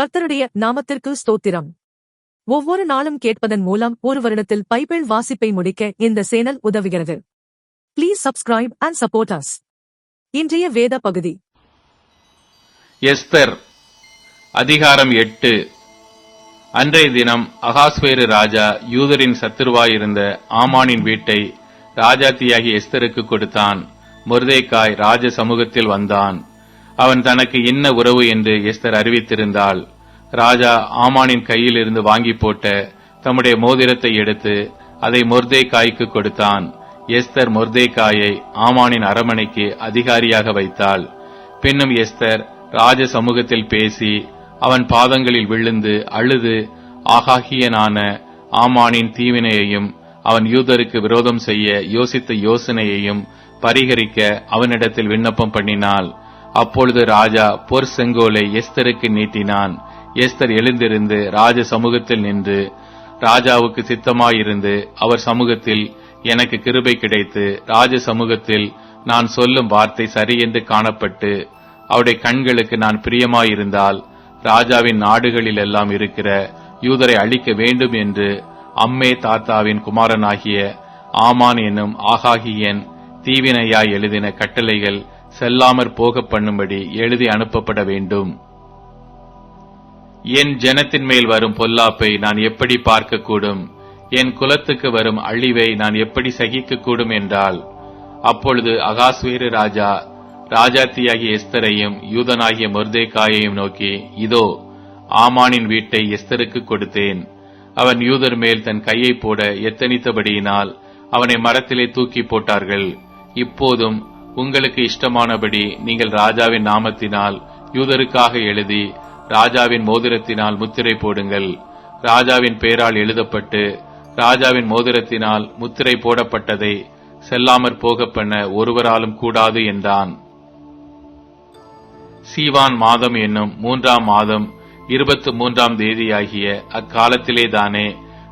கர்த்தருடைய நாமத்திற்கு ஸ்தோத்திரம். ஒவ்வொரு நாளும் கேட்பதன் மூலம் ஒரு வருடத்தில் பைபிள் வாசிப்பை முடிக்க இந்த சேனல் உதவுகிறது. Please subscribe and support us இன்றைய வேத பகுதி. எஸ்தர் அதிகாரம் எட்டு. அன்றைய தினம் அகாஸ்வேரு ராஜா யூதரின் சத்துருவாயிருந்த ஆமானின் வீட்டை ராஜாத்தியாகி எஸ்தருக்கு கொடுத்தான். முருதைக்காய் ராஜ சமூகத்தில் வந்தான். அவன் தனக்கு என்ன உறவு என்று எஸ்தர் அறிவித்திருந்தாள் ராஜா ஆமானின் கையில் இருந்து வாங்கி போட்ட தம்முடைய மோதிரத்தை எடுத்து அதை மொர்தேக்காய்க்கு கொடுத்தான். எஸ்தர் மொர்தேக்காயை ஆமானின் அரமனைக்கு அதிகாரியாக வைத்தாள். பின்னும் எஸ்தர் ராஜ சமூகத்தில் பேசி அவன் பாதங்களில் விழுந்து அழுது ஆகாகியனான ஆமானின் தீவினையையும் அவன் யூதருக்கு விரோதம் செய்ய யோசித்த யோசனையையும் பரிகரிக்க அவனிடத்தில் விண்ணப்பம் பண்ணினாள். அப்பொழுது ராஜா பொற் செங்கோலை எஸ்தருக்கு நீட்டினான். எஸ்தர் எழுந்திருந்து ராஜ சமூகத்தில் நின்று ராஜாவுக்கு சித்தமாயிருந்து அவர் சமூகத்தில் எனக்கு கிருபை கிடைத்து ராஜ சமூகத்தில் நான் சொல்லும் வார்த்தை சரியென்று காணப்பட்டு அவருடைய கண்களுக்கு நான் பிரியமாயிருந்தால் ராஜாவின் நாடுகளில் எல்லாம் இருக்கிற யூதரை அழிக்க வேண்டும் என்று அம்மே தாத்தாவின் குமாரனாகிய ஆமான் என்னும் ஆகாகியன் தீவினையாய் எழுதின கட்டளைகள் செல்லாமற் போக பண்ணும்படி எழுதி அனுப்பப்பட வேண்டும். என் ஜனத்தின் மேல் வரும் பொல்லாப்பை நான் எப்படி பார்க்கக்கூடும்? என் குலத்துக்கு வரும் அழிவை நான் எப்படி சகிக்கக்கூடும் என்றால் அப்பொழுது அகாஸ்வேரு ராஜா ராஜாத்தியாகிய எஸ்தரையும் யூதனாகிய மொர்தேக்காயையும் நோக்கி இதோ ஆமானின் வீட்டை எஸ்தருக்கு கொடுத்தேன். அவன் யூதர் மேல் தன் கையை போட எத்தனித்தபடியினால் அவனை மரத்திலே தூக்கி போட்டார்கள். இப்போதும் உங்களுக்கு இஷ்டமானபடி நீங்கள் ராஜாவின் நாமத்தினால் யூதருக்காக எழுதி ராஜாவின் மோதிரத்தினால் முத்திரை போடுங்கள். ராஜாவின் பெயரால் எழுதப்பட்டு ராஜாவின் மோதிரத்தினால் முத்திரை போடப்பட்டதை செல்லாமற் போக பண்ண ஒருவராலும் கூடாது என்றான். சீவான் மாதம் என்னும் மூன்றாம் மாதம் இருபத்து மூன்றாம் தேதியாகிய அக்காலத்திலேதானே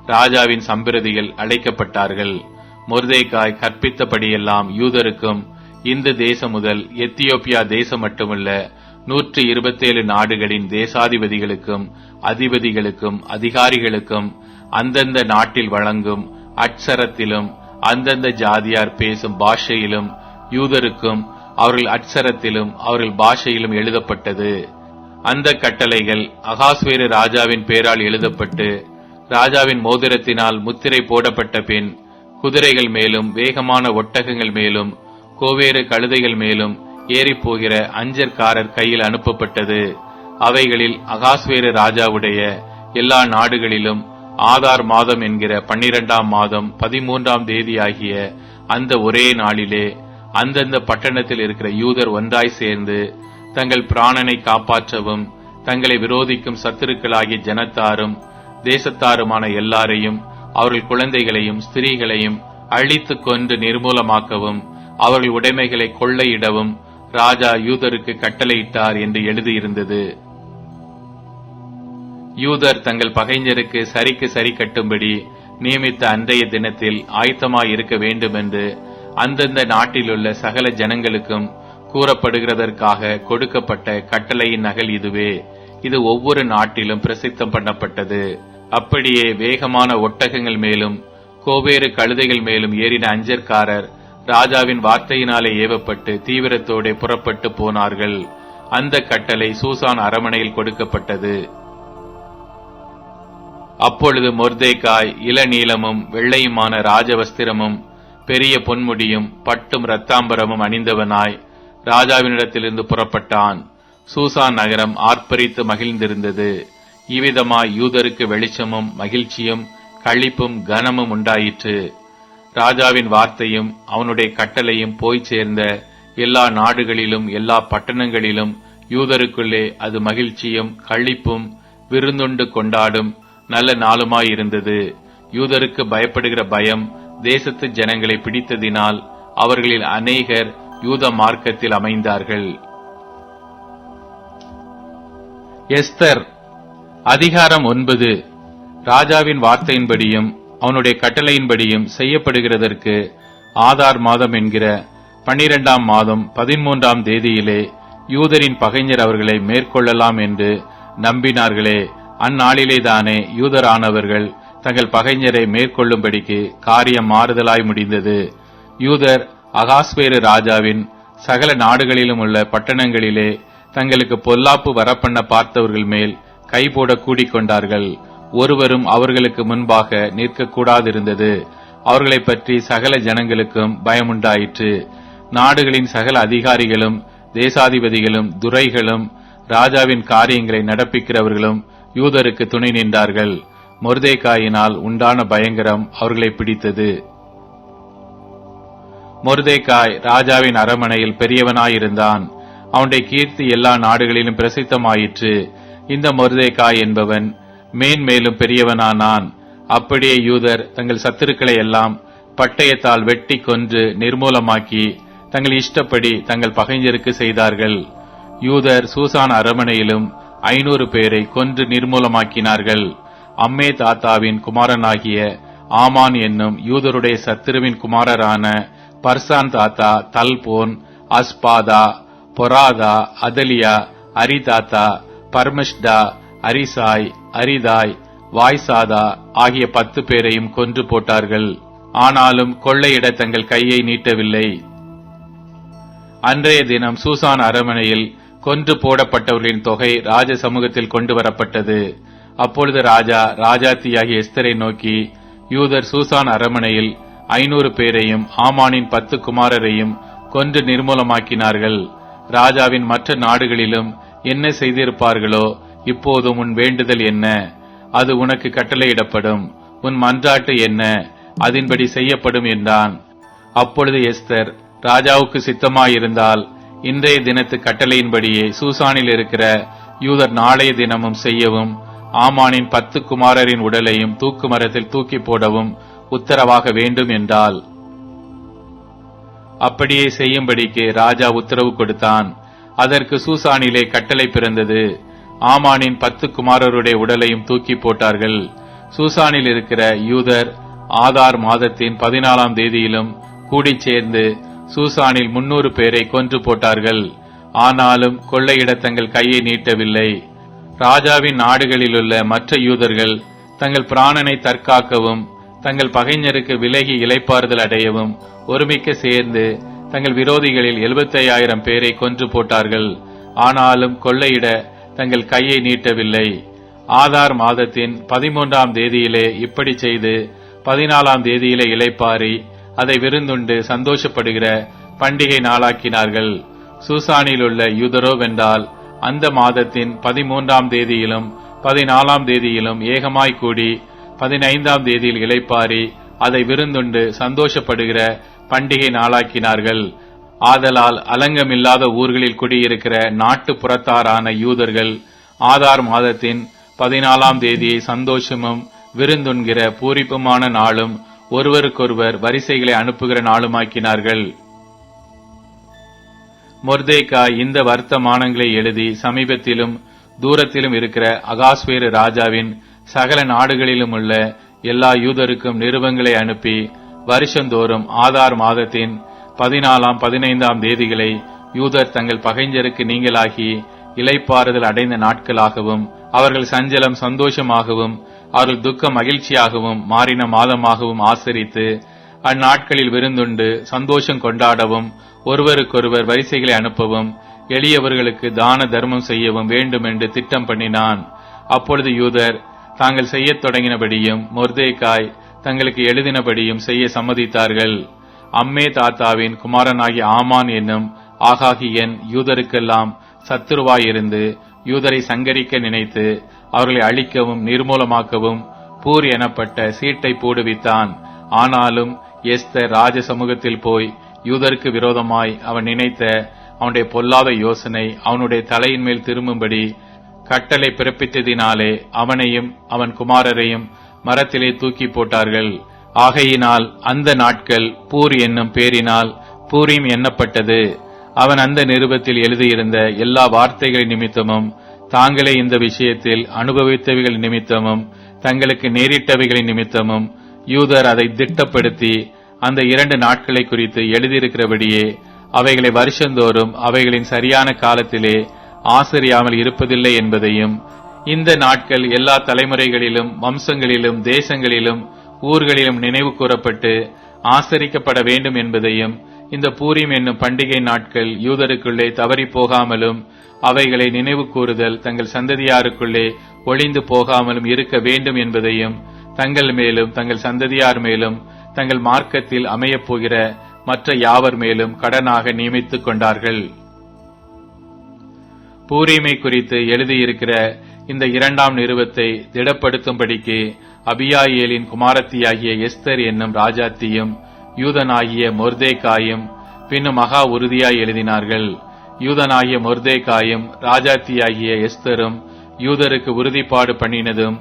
ராஜாவின் சம்பிரதிகள் அழைக்கப்பட்டார்கள். மொர்தேக்காய் கற்பித்தபடியெல்லாம் யூதருக்கும் இந்த தேசம் முதல் எத்தியோப்பியா தேசம் மட்டுமல்ல நூற்று இருபத்தேழு நாடுகளின் தேசாதிபதிகளுக்கும் அதிபதிகளுக்கும் அதிகாரிகளுக்கும் அந்தந்த நாட்டில் வழங்கும் அட்சரத்திலும் அந்தந்த ஜாதியார் பேசும் பாஷையிலும் யூதருக்கும் அவர்கள் அட்சரத்திலும் அவர்கள் பாஷையிலும் எழுதப்பட்டது. அந்த கட்டளைகள் அகாஸ்வேரு ராஜாவின் பேரால் எழுதப்பட்டு ராஜாவின் மோதிரத்தினால் முத்திரை போடப்பட்ட பின் குதிரைகள் மேலும் வேகமான ஒட்டகங்கள் மேலும் கோவேறு கழுதைகள் மேலும் ஏறிப்போகிற அஞ்சற்காரர் கையில் அனுப்பப்பட்டது. அவைகளில் அகாஸ்வேரு ராஜாவுடைய எல்லா நாடுகளிலும் ஆதார் மாதம் என்கிற பன்னிரெண்டாம் மாதம் பதிமூன்றாம் தேதியாகிய அந்த ஒரே நாளிலே அந்தந்த பட்டணத்தில் இருக்கிற யூதர் ஒன்றாய் சேர்ந்து தங்கள் பிராணனை காப்பாற்றவும் தங்களை விரோதிக்கும் சத்துருக்களாகிய ஜனத்தாரும் தேசத்தாருமான எல்லாரையும் அவர்கள் குழந்தைகளையும் ஸ்திரீகளையும் அழித்து கொண்டு நிர்மூலமாக்கவும் அவர்கள் உடைமைகளை கொள்ளையிடவும் ராஜா யூதருக்கு கட்டளையிட்டார் என்று எழுதியிருந்தது. யூதர் தங்கள் பகைஞருக்கு சரிக்கு சரி கட்டும்படி நியமித்த அன்றைய தினத்தில் ஆயத்தமாய் இருக்க வேண்டும் என்று அந்தந்த நாட்டிலுள்ள சகல ஜனங்களுக்கும் கூறப்படுகிறதற்காக கொடுக்கப்பட்ட கட்டளையின் நகல் இதுவே. இது ஒவ்வொரு நாட்டிலும் பிரசித்தம் பண்ணப்பட்டது. அப்படியே வேகமான ஒட்டகங்கள் மேலும் கோவேறு கழுதைகள் மேலும் ஏறின அஞ்சற்காரர் ராஜாவின் வார்த்தையினாலே ஏவப்பட்டு தீவிரத்தோடே புறப்பட்டு போனார்கள். அந்த கட்டளை சூசான் அரமனையில் கொடுக்கப்பட்டது. அப்பொழுது மொர்தேக்காய் இளநீளமும் வெள்ளையுமான ராஜவஸ்திரமும் பெரிய பொன்முடியும் பட்டும் இரத்தாம்பரமும் அணிந்தவனாய் ராஜாவினிடத்திலிருந்து புறப்பட்டான். சூசான் நகரம் ஆர்ப்பரித்து மகிழ்ந்திருந்தது. இவ்விதமாய் யூதருக்கு வெளிச்சமும் மகிழ்ச்சியும் களிப்பும் கனமும் உண்டாயிற்று. ராஜாவின் வார்த்தையும் அவனுடைய கட்டளையும் போய் சேர்ந்த எல்லா நாடுகளிலும் எல்லா பட்டணங்களிலும் யூதருக்குள்ளே அது மகிழ்ச்சியும் கழிப்பும் விருந்துண்டு கொண்டாடும் நல்ல நாளுமாயிருந்தது. யூதருக்கு பயப்படுகிற பயம் தேசத்து ஜனங்களை பிடித்ததினால் அவர்களில் அநேகர் யூத மார்க்கத்தில் அமைந்தார்கள். எஸ்தர் அதிகாரம் ஒன்பது. ராஜாவின் வார்த்தையின்படியும் அவனுடைய கட்டளையின்படியும் செய்யப்படுகிறதற்கு ஆதார் மாதம் என்கிற பன்னிரெண்டாம் மாதம் பதிமூன்றாம் தேதியிலே யூதரின் பகைஞர் அவர்களை மேற்கொள்ளலாம் என்று நம்பினார்களே. அந்நாளிலே தானே யூதரானவர்கள் தங்கள் பகைஞரை மேற்கொள்ளும்படிக்கு காரியம் மாறுதலாய் முடிந்தது. யூதர் அகாஸ்வேரு ராஜாவின் சகல நாடுகளிலும் உள்ள பட்டணங்களிலே தங்களுக்கு பொல்லாப்பு வரப்பண்ண பார்த்தவர்கள் மேல் கை போட கூடிக்கொண்டார்கள். ஒருவரும் அவர்களுக்கு முன்பாக நிற்கக்கூடாதிருந்தது. அவர்களை பற்றி சகல ஜனங்களுக்கும் பயமுண்டாயிற்று. நாடுகளின் சகல அதிகாரிகளும் தேசாதிபதிகளும் துரைகளும் ராஜாவின் காரியங்களை நடப்பிக்கிறவர்களும் யூதருக்கு துணை நின்றார்கள். மொர்தேக்காயினால் உண்டான பயங்கரம் அவர்களை பிடித்தது. மொர்தேக்காய் ராஜாவின் அரமனையில் பெரியவனாயிருந்தான். அவனுடைய கீர்த்தி எல்லா நாடுகளிலும் பிரசித்தமாயிற்று. இந்த மொர்தேக்காய் என்பவன் மேன்மேலும் பெரியவனானான் அப்படியே யூதர் தங்கள் சத்துருக்களை எல்லாம் பட்டயத்தால் வெட்டி கொன்று நிர்மூலமாக்கி தங்கள் இஷ்டப்படி தங்கள் பகைஞருக்கு செய்தார்கள். யூதர் சூசான் அரமனையிலும் ஐநூறு பேரை கொன்று நிர்மூலமாக்கினார்கள். அம்மே தாத்தாவின் குமாரனாகிய ஆமான் என்னும் யூதருடைய சத்துருவின் குமாரரான பர்சான் தாத்தா தல்போன் அஸ்பாதா பொராதா அதலியா அரிதாத்தா பர்மஷ்டா அரிசாய் அரிதாய் வாய்சாதா ஆகிய பத்து பேரையும் கொன்று போட்டார்கள். ஆனாலும் கொள்ளையிட தங்கள் கையை நீட்டவில்லை. அன்றைய தினம் சூசான் அரமனையில் கொன்று போடப்பட்டவர்களின் தொகை ராஜ சமூகத்தில் கொண்டு வரப்பட்டது. அப்பொழுது ராஜா ராஜாத்தியாகிய எஸ்தரை நோக்கி யூதர் சூசான் அரமனையில் ஐநூறு பேரையும் ஆமானின் பத்து குமாரரையும் கொன்று நிர்மூலமாக்கினார்கள். ராஜாவின் மற்ற நாடுகளிலும் என்ன செய்திருப்பார்களோ இப்போதும் உன் வேண்டுதல் என்ன? அது உனக்கு கட்டளையிடப்படும். உன் மன்றாட்டு என்ன? அதன்படி செய்யப்படும் என்றான். அப்பொழுது எஸ்தர் ராஜாவுக்கு சித்தமாயிருந்தால் இன்றைய தினத்து கட்டளையின்படியே சூசானில் இருக்கிற யூதர் நாளைய தினமும் செய்யவும் ஆமானின் பத்து குமாரரின் உடலையும் தூக்கு மரத்தில் தூக்கி போடவும் உத்தரவாக வேண்டும் என்றால் அப்படியே செய்யும்படிக்கு ராஜா உத்தரவு கொடுத்தான். அதற்கு சூசானிலே கட்டளை பிறந்தது. ஆமானின் பத்து குமாரருடைய உடலையும் தூக்கி போட்டார்கள். சூசானில் இருக்கிற யூதர் ஆதார் மாதத்தின் பதினாலாம் தேதியிலும் கூடிச் சேர்ந்து சூசானில் முன்னூறு பேரை கொன்று போட்டார்கள். ஆனாலும் கொள்ளையிட தங்கள் கையை நீட்டவில்லை. ராஜாவின் நாடுகளிலுள்ள மற்ற யூதர்கள் தங்கள் பிராணனை தற்காக்கவும் தங்கள் பகைஞருக்கு விலகி இலைப்பாறுதல் அடையவும் ஒருமிக்க சேர்ந்து தங்கள் விரோதிகளில் 75000 பேரை கொன்று போட்டார்கள். ஆனாலும் கொள்ளையிட தங்கள் கையை நீட்டவில்லை. ஆதார் மாதத்தின் பதிமூன்றாம் தேதியிலே இப்படி செய்து பதினாலாம் தேதியிலே இலைப்பாரி அதை விருந்துண்டு சந்தோஷப்படுகிற பண்டிகை நாளாக்கினார்கள். சூசானில் உள்ள யூதரோ வென்றால் அந்த மாதத்தின் பதிமூன்றாம் தேதியிலும் பதினாலாம் தேதியிலும் ஏகமாய் கூடி பதினைந்தாம் தேதியில் இலைப்பாரி அதை விருந்துண்டு சந்தோஷப்படுகிற பண்டிகை நாளாக்கினார்கள். ஆதலால் அலங்கமில்லாத ஊர்களில் குடியிருக்கிற நாட்டு புறத்தாரான யூதர்கள் ஆதார் மாதத்தின் பதினாலாம் தேதியை சந்தோஷமும் விருந்துண்கிற பூரிப்புமான நாளும் ஒருவருக்கொருவர் வரிசைகளை அனுப்புகிற நாளுமாக்கினார்கள். மொர்தேகா இந்த வர்த்தமானங்களை எழுதி சமீபத்திலும் தூரத்திலும் இருக்கிற அகாஸ்வேரு ராஜாவின் சகல நாடுகளிலும் உள்ள எல்லா யூதருக்கும் நிருபங்களை அனுப்பி வருஷந்தோறும் ஆதார் மாதத்தின் பதினாலாம் பதினைந்தாம் தேதிகளை யூதர் தங்கள் பகைஞருக்கு நீங்களாகி இலைப்பாறுதல் அடைந்த நாட்களாகவும் அவர்கள் சஞ்சலம் சந்தோஷமாகவும் அவர்கள் துக்கம் மகிழ்ச்சியாகவும் மாறின மாதமாகவும் ஆசரித்து அந்நாட்களில் விருந்துண்டு சந்தோஷம் கொண்டாடவும் ஒருவருக்கொருவர் வரிசைகளை அனுப்பவும் எளியவர்களுக்கு தான தர்மம் செய்யவும் வேண்டும் என்று திட்டம் பண்ணினான். அப்பொழுது யூதர் தாங்கள் செய்யத் தொடங்கினபடியும் மொர்தேக்காய் தங்களுக்கு எழுதினபடியும் செய்ய சம்மதித்தார்கள். அம்மே தாத்தாவின் குமாரனாகி ஆமான் என்னும் ஆகாகியன் யூதருக்கெல்லாம் சத்துருவாயிருந்து யூதரை சங்கரிக்க நினைத்து அவர்களை அழிக்கவும் நிர்மூலமாக்கவும் பூர் எனப்பட்ட சீட்டை போடுவித்தான். ஆனாலும் எஸ்தர் ராஜ சமூகத்தில் போய் யூதருக்கு விரோதமாய் அவன் நினைத்த அவனுடைய பொல்லாத யோசனை அவனுடைய தலையின் மேல் திரும்பும்படி கட்டளை பிறப்பித்ததினாலே அவனையும் அவன் குமாரரையும் மரத்திலே தூக்கி போட்டார்கள். ஆகையினால் அந்த நாட்கள் பூர் என்னும் பேரினால் பூரீம் எண்ணப்பட்டது. அவன் அந்த நிருபத்தில் எழுதியிருந்த எல்லா வார்த்தைகளின் நிமித்தமும் தாங்களே இந்த விஷயத்தில் அனுபவித்தவைகள் நிமித்தமும் தங்களுக்கு நேரிட்டவைகளின் நிமித்தமும் யூதர் அதை திட்டப்படுத்தி அந்த இரண்டு நாட்களை குறித்து எழுதியிருக்கிறபடியே அவைகளை வருஷந்தோறும் அவைகளின் சரியான காலத்திலே ஆசிரியாமல் இருப்பதில்லை என்பதையும் இந்த நாட்கள் எல்லா தலைமுறைகளிலும் வம்சங்களிலும் தேசங்களிலும் ஊர்களிலும் நினைவு கூறப்பட்டு ஆசரிக்கப்பட வேண்டும் என்பதையும் இந்த பூரீம் என்னும் பண்டிகை நாட்கள் யூதருக்குள்ளே தவறி போகாமலும் அவைகளை நினைவு கூறுதல் தங்கள் சந்ததியாருக்குள்ளே ஒளிந்து போகாமலும் இருக்க வேண்டும் என்பதையும் தங்கள் மேலும் தங்கள் சந்ததியார் மேலும் தங்கள் மார்க்கத்தில் அமையப் போகிற மற்ற யாவர் மேலும் கடனாக நியமித்துக் கொண்டார்கள். பூரீமை குறித்து எழுதியிருக்கிற இந்த இரண்டாம் நிறுவத்தை திடப்படுத்தும்படிக்கு அபியாயேலின் குமாரத்தியாகிய எஸ்தர் என்னும் ராஜாத்தியும் யூதனாகிய மொர்தேக்காயும் பின்னும் மகா உறுதியாய் எழுதினார்கள். யூதனாகிய மொர்தேகாயும் ராஜாத்தியாகிய எஸ்தரும் யூதருக்கு உறுதிப்பாடு பண்ணினதும்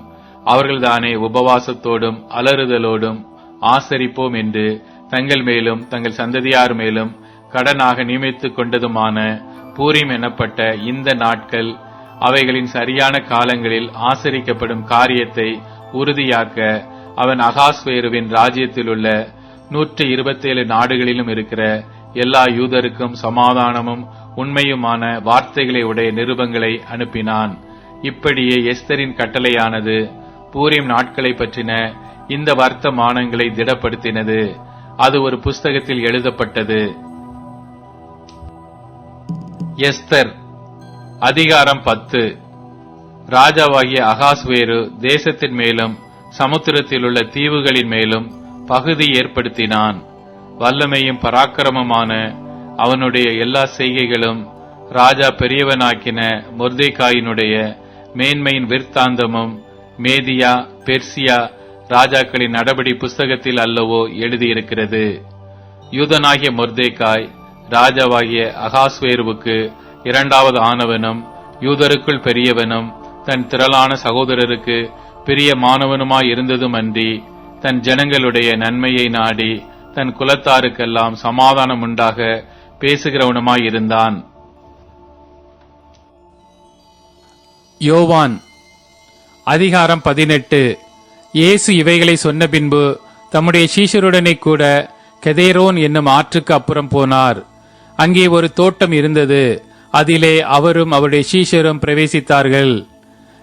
அவர்கள்தானே உபவாசத்தோடும் அலறுதலோடும் ஆசரிப்போம் என்று தங்கள் மேலும் தங்கள் சந்ததியார் மேலும் கடனாக நியமித்துக் கொண்டதுமான பூரிம் எனப்பட்ட இந்த நாட்கள் அவைகளின் சரியான காலங்களில் ஆசரிக்கப்படும் காரியத்தை உறுதியாக்க அவன் அகாஸ்வேருவின் ராஜ்யத்தில் உள்ள நூற்றி இருபத்தேழு நாடுகளிலும் இருக்கிற எல்லா யூதருக்கும் சமாதானமும் உண்மையுமான வார்த்தைகளை உடைய நிருபங்களை அனுப்பினான். இப்படியே எஸ்தரின் கட்டளையானது பூரிம் நாட்களை பற்றின இந்த வர்த்தமானங்களை திடப்படுத்தினது. அது ஒரு புஸ்தகத்தில் எழுதப்பட்டது. எஸ்தர் அதிகாரம் பத்து. ராஜாவாகிய அகாஸ்வேரு தேசத்தின் மேலும் சமுத்திரத்தில் உள்ள தீவுகளின் மேலும் பகுதி ஏற்படுத்தினான். வல்லமையும் பராக்கிரமமான அவனுடைய எல்லா செய்கைகளும் ராஜா பெரியவனாக்கின மொர்தேகாயினுடைய மேன்மையின் விற்த்தாந்தமும் மேதியா பெர்சியா ராஜாக்களின் நடபடி புஸ்தகத்தில் அல்லவோ எழுதியிருக்கிறது. யூதனாகிய மொர்தேகாய் ராஜாவாகிய அகாஸ்வேருவுக்கு இரண்டாவது ஆனவனும் யூதருக்குள் பெரியவனும் தன் திரளான சகோதரருக்கு பிரியமானவனுமாய் இருந்ததும் அன்றி தன் ஜனங்களுடைய நன்மையை நாடி தன் குலத்தாருக்கெல்லாம் சமாதானம் உண்டாக பேசுகிறவனுமாய் இருந்தான். யோவான் அதிகாரம் பதினெட்டு. இயேசு இவைகளை சொன்ன பின்பு தம்முடைய சீஷருடனே கூட கெதேரோன் என்னும் ஆற்றுக்கு அப்புறம் போனார். அங்கே ஒரு தோட்டம் இருந்தது. அதிலே அவரும் அவருடைய சீஷரும் பிரவேசித்தார்கள்.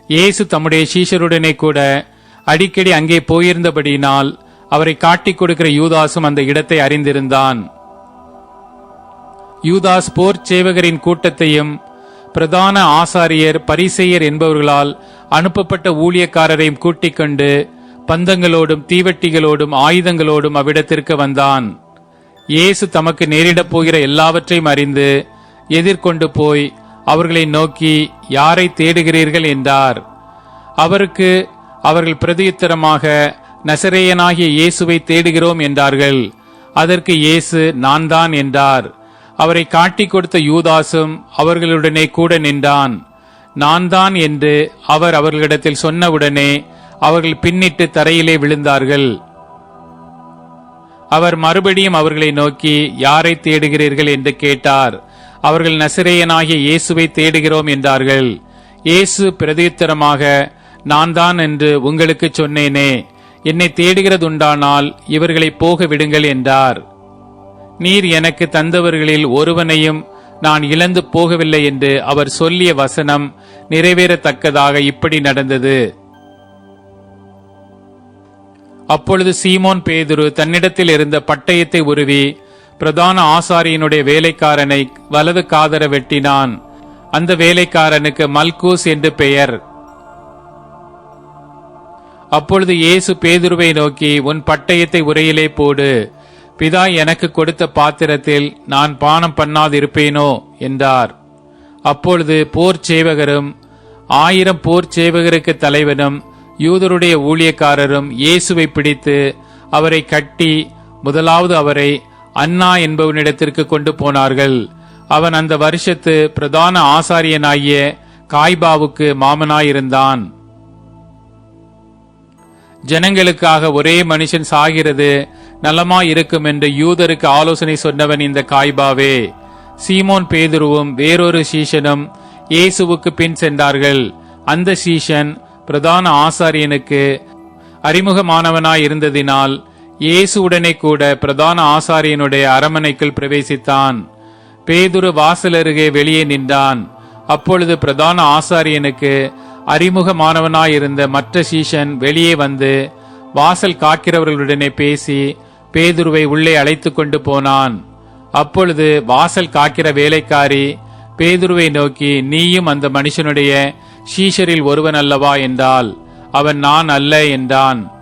இயேசு தம்முடைய சீஷருடனே கூட அடிக்கடி அங்கே போயிருந்தபடியினால் அவரை காட்டிக் கொடுக்கிற யூதாசும் அந்த இடத்தை அறிந்திருந்தான். யூதாஸ் போர் சேவகரின் கூட்டத்தையும் பிரதான ஆசாரியர் பரிசெயர் என்பவர்களால் அனுப்பப்பட்ட ஊழியக்காரரையும் கூட்டிக் கொண்டு பந்தங்களோடும் தீவட்டிகளோடும் ஆயுதங்களோடும் அவ்விடத்திற்கு வந்தான். இயேசு தமக்கு நேரிடப் போகிற எல்லாவற்றையும் அறிந்து எதிர்கொண்டு போய் அவர்களை நோக்கி யாரை தேடுகிறீர்கள்? என்றார். அவருக்கு அவர்கள் பிரதியுத்தரமாக நசரேயனாகிய இயேசுவை தேடுகிறோம் என்றார்கள். அதற்கு இயேசு நான் தான் என்றார். அவரை காட்டிக் கொடுத்த யூதாசும் அவர்களுடனே கூட நின்றான். நான் தான் என்று அவர் அவர்களிடத்தில் சொன்னவுடனே அவர்கள் பின்னிட்டு தரையிலே விழுந்தார்கள். அவர் மறுபடியும் அவர்களை நோக்கி யாரை தேடுகிறீர்கள்? என்று கேட்டார். அவர்கள் நசிரேயனாகிய இயேசுவை தேடுகிறோம் என்றார்கள். இயேசு பிரதியுத்தரமாக நான் தான் என்று உங்களுக்கு சொன்னேனே என்னை தேடுகிறதுண்டானால் இவர்களை போக விடுங்கள் என்றார். நீர் எனக்கு தந்தவர்களில் ஒருவனையும் நான் இழந்து போகவில்லை என்று அவர் சொல்லிய வசனம் நிறைவேறத்தக்கதாக இப்படி நடந்தது. அப்பொழுது சீமோன் பேதுரு தன்னிடத்தில் இருந்த பட்டயத்தை உருவி பிரதான ஆசாரியனுடைய வேலைக்காரனை வலது காதர வெட்டினான். அந்த வேலைக்காரனுக்கு மல்கூஸ் என்று பெயர். அப்பொழுது இயேசு பேதுருவை நோக்கி உன் பட்டயத்தை உரையிலே போடு. பிதா எனக்கு கொடுத்த பாத்திரத்தில் நான் பானம் பண்ணாதிருப்பேனோ? என்றார். அப்பொழுது போர் சேவகரும் ஆயிரம் போர் சேவகருக்கு தலைவனும் யூதருடைய ஊழியக்காரரும் இயேசுவை பிடித்து அவரை கட்டி முதலாவது அவரை அன்னா என்பவனிடத்திற்கு கொண்டு போனார்கள். அவன் அந்த வருஷத்து பிரதான ஆசாரியனாகிய காய்பாவுக்கு மாமனாயிருந்தான். ஜனங்களுக்காக ஒரே மனுஷன் சாகிறது நலமாயிருக்கும் என்று யூதருக்கு ஆலோசனை சொன்னவன் இந்த காய்பாவே. சீமோன் பேதுருவும் வேறொரு சீஷனும் இயேசுவுக்கு பின் சென்றார்கள். அந்த சீஷன் பிரதான ஆசாரியனுக்கு அறிமுகமானவனாய் இருந்ததினால் இயேசுவுடனே கூட பிரதான ஆசாரியனுடைய அரமனைக்குள் பிரவேசித்தான். பேதுரு வாசல் அருகே வெளியே நின்றான். அப்பொழுது பிரதான ஆசாரியனுக்கு அறிமுகமானவனாயிருந்த மற்ற சீஷன் வெளியே வந்து வாசல் காக்கிறவர்களுடனே பேசி பேதுருவை உள்ளே அழைத்து கொண்டு போனான். அப்பொழுது வாசல் காக்கிற வேலைக்காரி பேதுருவை நோக்கி நீயும் அந்த மனுஷனுடைய சீஷரில் ஒருவன் அல்லவா என்றால் அவன் நான் அல்ல என்றான்.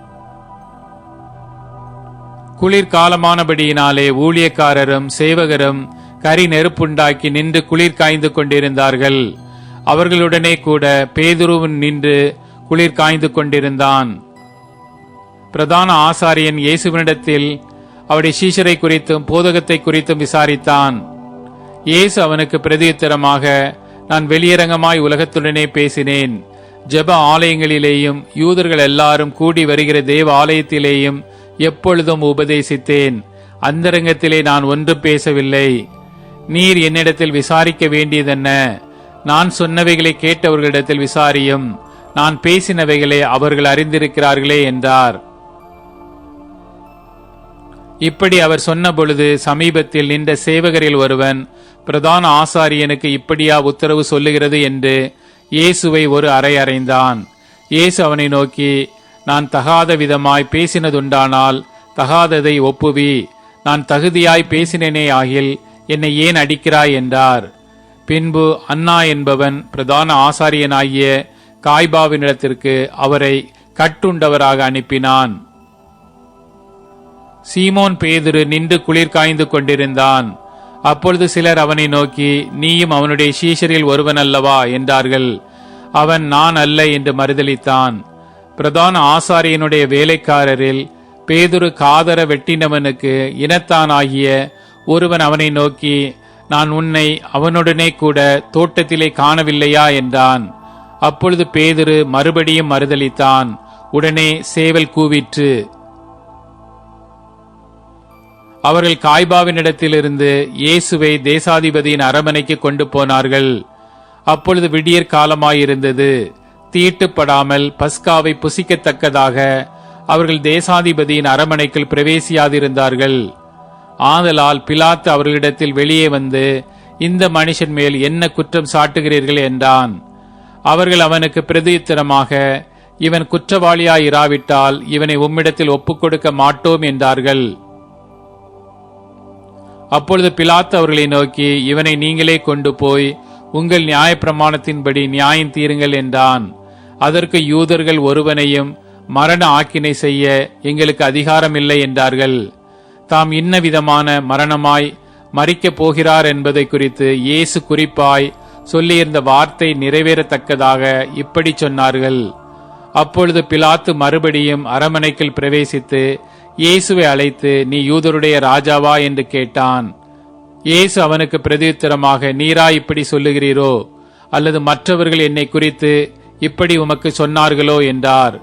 குளிர்காலமானபடியினாலே ஊழியக்காரரும் சேவகரும் கரி நெருப்புண்டாக்கி நின்று குளிர் காய்ந்து கொண்டிருந்தார்கள். அவர்களுடனே கூட பேதுருவும் நின்று குளிர் காய்ந்து கொண்டிருந்தான். பிரதான ஆசாரியன் இயேசுவினிடத்தில் அவருடைய சீஷரை குறித்தும் போதகத்தை குறித்தும் விசாரித்தான். இயேசு அவனுக்கு பிரதியுத்தரமாக நான் வெளியரங்கமாய் உலகத்துடனே பேசினேன். ஜெப ஆலயங்களிலேயும் யூதர்கள் எல்லாரும் கூடி வருகிற தேவ ஆலயத்திலேயும் எப்பொழுதும் உபதேசித்தேன். அந்தரங்கத்திலே நான் ஒன்றும் பேசவில்லை. நீர் என்னிடத்தில் விசாரிக்க வேண்டியதென்ன? நான் சொன்னவைகளை கேட்டவர்களிடத்தில் விசாரியும். நான் பேசினவைகளை அவர்கள் அறிந்திருக்கிறார்களே என்றார். இப்படி அவர் சொன்ன பொழுது சமீபத்தில் நின்ற சேவகரில் ஒருவன் பிரதான ஆசாரியனுக்கு இப்படியா உத்தரவு சொல்லுகிறது? என்று இயேசுவை ஒரு அறை அறைந்தான். இயேசு அவனை நோக்கி நான் தகாத விதமாய் பேசினதுண்டானால் தகாததை ஒப்புவி. நான் தகுதியாய் பேசினேனே ஆகில் என்னை ஏன் அடிக்கிறாய் என்றார். பின்பு அன்னா என்பவன் பிரதான ஆசாரியனாகிய காய்பாவினிடத்திற்கு அவரை கட்டுண்டவராக அனுப்பினான். சீமோன் பேதுரு நின்று குளிர் காய்ந்து கொண்டிருந்தான். அப்பொழுது சிலர் அவனை நோக்கி நீயும் அவனுடைய சீஷரில் ஒருவன் அல்லவா என்றார்கள். அவன் நான் அல்ல என்று மறுதளித்தான் பிரதான ஆசாரியனுடைய வேலைக்காரரில் பேதுரு காதர வெட்டினவனுக்கு இனத்தானாகிய ஒருவன் அவனை நோக்கி நான் உன்னை அவனுடனே கூட தோட்டத்திலே காணவில்லையா? என்றான். அப்பொழுது பேதுரு மறுபடியும் மறுதலித்தான் உடனே சேவல் கூவிற்று. அவர்கள் காய்பாவினிடத்திலிருந்து இயேசுவை தேசாதிபதியின் அரமனைக்கு கொண்டு போனார்கள். அப்பொழுது விடியற் காலமாயிருந்தது. தீட்டுப்படாமல் பஸ்காவை புசிக்கத்தக்கதாக அவர்கள் தேசாதிபதியின் அரமனைக்குள் பிரவேசியாதிருந்தார்கள். ஆதலால் பிலாத்து அவர்களிடத்தில் வெளியே வந்து இந்த மனுஷன் மேல் என்ன குற்றம் சாட்டுகிறீர்கள்? என்றான். அவர்கள் அவனுக்கு பிரதியுத்தரமாக இவன் குற்றவாளியாயிராவிட்டால் இவனை உம்மிடத்தில் ஒப்புக்கொடுக்க மாட்டோம் என்றார்கள். அப்பொழுது பிலாத்து அவர்களை நோக்கி இவனை நீங்களே கொண்டு போய் உங்கள் நியாயப்பிரமாணத்தின்படி நியாயம் தீருங்கள் என்றான். அதற்கு யூதர்கள் ஒருவனையும் மரண ஆக்கினை செய்ய எங்களுக்கு அதிகாரம் இல்லை என்றார்கள். தாம் இன்ன விதமான மரணமாய் மறிக்கப் போகிறார் என்பதை குறித்து இயேசு குறிப்பாய் சொல்லியிருந்த வார்த்தை நிறைவேறத்தக்கதாக இப்படி சொன்னார்கள். அப்பொழுது பிலாத்து மறுபடியும் அரமனைக்குள் பிரவேசித்து இயேசுவை அழைத்து நீ யூதருடைய ராஜாவா? என்று கேட்டான். இயேசு அவனுக்கு பிரதியுத்தரமாக நீரா இப்படி சொல்லுகிறீரோ? அல்லது மற்றவர்கள் என்னை குறித்து இப்படி உமக்கு சொன்னார்களோ என்றார்.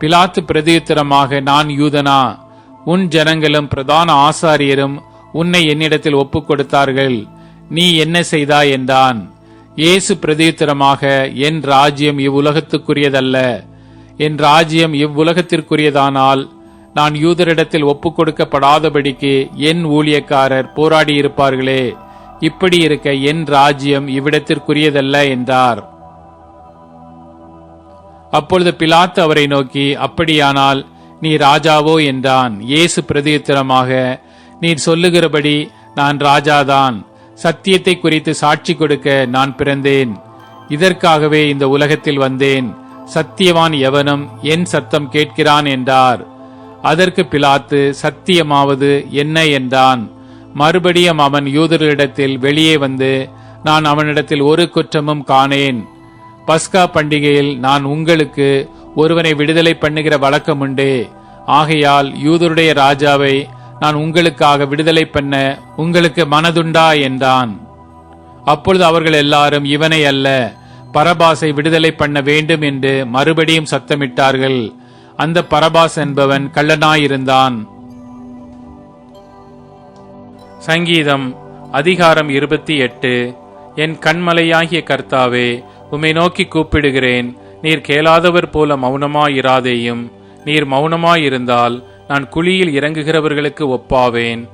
பிலாத்து பிரதியுத்தரமாக நான் யூதனா? உன் ஜனங்களும் பிரதான ஆசாரியரும் உன்னை என்னிடத்தில் ஒப்புக் கொடுத்தார்கள் நீ என்ன செய்தாய்? என்றான். இயேசு பிரதியுத்தரமாக என் ராஜ்யம் இவ்வுலகத்துக்குரியதல்ல. என் ராஜ்யம் இவ்வுலகத்திற்குரியதானால் நான் யூதரிடத்தில் ஒப்புக் கொடுக்கப்படாதபடிக்கு என் ஊழியக்காரர் போராடியிருப்பார்களே. இப்படி இருக்க என் ராஜ்யம் இவ்விடத்திற்குரியதல்ல என்றார். அப்பொழுது பிலாத்து அவரை நோக்கி அப்படியானால் நீ ராஜாவோ என்றான். இயேசு பிரதியுத்தரமாக நீர் சொல்லுகிறபடி நான் ராஜாதான். சத்தியத்தை குறித்து சாட்சி கொடுக்க நான் பிறந்தேன். இதற்காகவே இந்த உலகத்தில் வந்தேன். சத்தியவான் எவனும் என் சத்தம் கேட்கிறான் என்றார். அதற்கு பிலாத்து சத்தியமாவது என்ன என்றான். மறுபடியும் அவன் யூதர்களிடத்தில் வெளியே வந்து நான் அவனிடத்தில் ஒரு குற்றமும் காணேன். பஸ்கா பண்டிகையில் நான் உங்களுக்கு ஒருவனை விடுதலை பண்ணுகிற வழக்கம் உண்டே. ஆகையால் யூதருடைய ராஜாவை நான் உங்களுக்காக விடுதலை பண்ண உங்களுக்கு மனதுண்டா என்றான். அப்பொழுது அவர்கள் எல்லாரும் இவனை அல்ல பரபாசை விடுதலை பண்ண வேண்டும் என்று மறுபடியும் சத்தமிட்டார்கள். அந்த பரபாஸ் என்பவன் கள்ளனாயிருந்தான். சங்கீதம் அதிகாரம் இருபத்தி எட்டு. என் கண்மலையாகிய கர்த்தாவே உம்மை நோக்கி கூப்பிடுகிறேன். நீர் கேளாதவர் போல மௌனமாயிராதேயும். நீர் மௌனமாயிருந்தால் நான் குழியில் இறங்குகிறவர்களுக்கு ஒப்பாவேன்.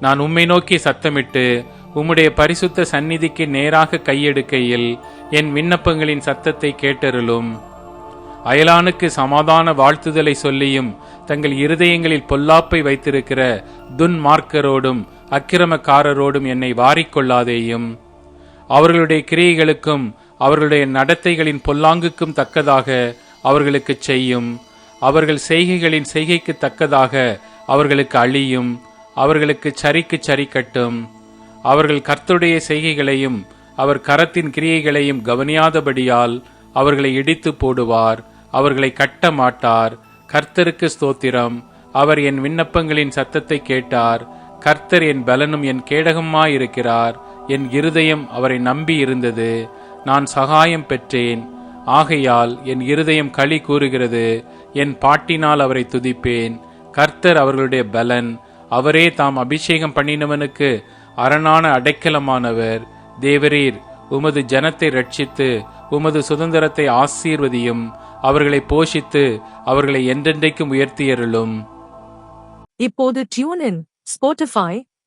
நான் உம்மை நோக்கி சத்தமிட்டு உம்முடைய பரிசுத்த சந்நிதிக்கு நேராக கையெடுக்கையில் என் விண்ணப்பங்களின் சத்தத்தை கேட்டருளும். அயலானுக்கு சமாதான வாழ்த்துதலை சொல்லியும் தங்கள் இருதயங்களில் பொல்லாப்பை வைத்திருக்கிற துன்மார்க்கரோடும் அக்கிரமக்காரரோடும் என்னை வாரிக்கொள்ளாதேயும். அவர்களுடைய கிரியைகளுக்கும் அவர்களுடைய நடத்தைகளின் பொல்லாங்குக்கும் தக்கதாக அவர்களுக்குச் செய்யும். அவர்கள் செய்கைகளின் செய்கைக்கு தக்கதாக அவர்களுக்கு அழியும். அவர்களுக்கு சரிக்கு சரி கட்டும். அவர்கள் கர்த்தருடைய செய்கைகளையும் அவர் கரத்தின் கிரியைகளையும் கவனியாதபடியால் அவர்களை இடித்து போடுவார். அவர்களை கட்ட மாட்டார். கர்த்தருக்கு ஸ்தோத்திரம். அவர் என் விண்ணப்பங்களின் சத்தத்தை கேட்டார். கர்த்தர் என் பலனும் என் கேடகமாயிருக்கிறார். என் இருதயம் அவரை நம்பி இருந்தது நான் சகாயம் பெற்றேன். ஆகையால் என் இருதயம் களி கூறுகிறது. என் பாட்டினால் அவரை துதிப்பேன். கர்த்தர் அவர்களுடைய பலன். அவரே தாம் அபிஷேகம் பண்ணினவனுக்கு அரணான அடைக்கலமானவர். தேவரீர் உமது ஜனத்தை ரட்சித்து உமது சுதந்திரத்தை ஆசீர்வதியும் அவர்களை போஷித்து அவர்களை என்றென்றைக்கும் உயர்த்தியருளும். இப்போது tune in Spotify